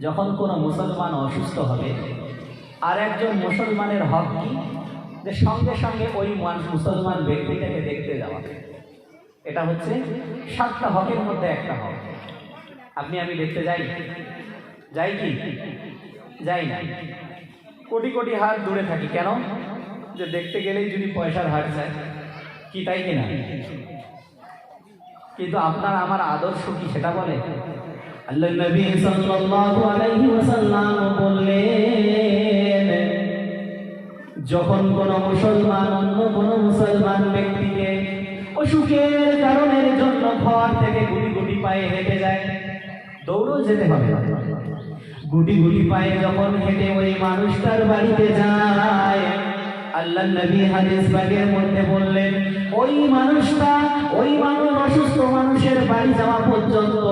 যখন কোনো মুসলমান অসুস্থ হবে, আর একজন মুসলমানের হক কি? যে সঙ্গে সঙ্গে ওই মান- মুসলমান ব্যক্তিটাকে দেখতে যাওয়া। এটা হচ্ছে সাতটা হকের মধ্যে একটা হক। আপনি আমি দেখতে যাই? যাই কি? যাই না। কোটি কোটি হার দূরে থাকি কেন? যে দেখতে গেলেই যদি পয়সার হার যায়, কি তাই কিনা? কিন্তু আপনার আমার আদর্শ কি সেটা বলে? আল্লাহ নবী যখন কোন মুসলমান, অন্য কোন মুসলমান ব্যক্তিকে অসুখের কারণের জন্য ঘর থেকে গুটি গুটি পায়ে হেঁটে যায়, দৌড়ও যেতে হবে। গুটি গুটি পায়ে যখন হেঁটে ওই মানুষটার বাড়িতে যায় আল্লাহ নবী হাদিস বাগের মধ্যে বললেন, ওই মানুষটা, ওই মানুষ অসুস্থ মানুষের বাড়ি যাওয়া পর্যন্ত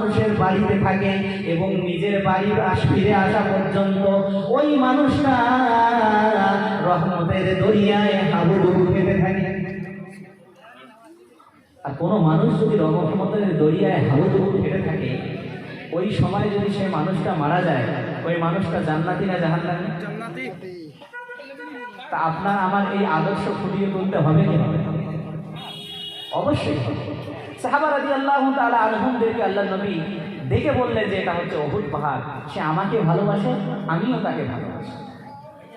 মানুষের বাড়িতে থাকে এবং নিজের বাড়ি আস ফিরে আসা পর্যন্ত ওই মানুষটা রহমতের দরিয়ায় হাবুডুবু খেতে থাকে। আর কোনো মানুষ যদি রহমতের দরিয়ায় হাবুডুবু খেতে থাকে ওই সময় যদি সেই মানুষটা মারা যায় ওই মানুষটা জান্নাতি না জাহান্নামী? তা আপনার আমার এই আদর্শ ফুটিয়ে তুলতে হবে কি হবে না? অবশ্যই। হবে। সাহাবা রাজি আল্লাহ তাআলা আলহামদেরকে আল্লাহ নবী দেখে বললেন যে এটা হচ্ছে অহুদ পাহাড়। সে আমাকে ভালোবাসে, আমিও তাকে ভালোবাসি।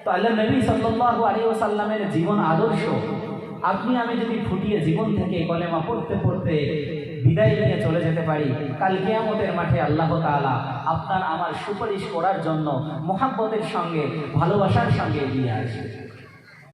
তো আল্লাহ নবী সাল্লাল্লাহু আলাইহি ওয়াসাল্লামের জীবন আদর্শ। আপনি, আমি যদি ফুটিয়ে জীবন থেকে কলেমা পড়তে পড়তে বিদায় নিয়ে চলে যেতে পারি, কাল কিয়ামতের মাঠে আল্লাহ তাআলা আপনার আমার সুপারিশ করার জন্য মোহাব্বতের সঙ্গে, ভালোবাসার সঙ্গে এগিয়ে আসবে।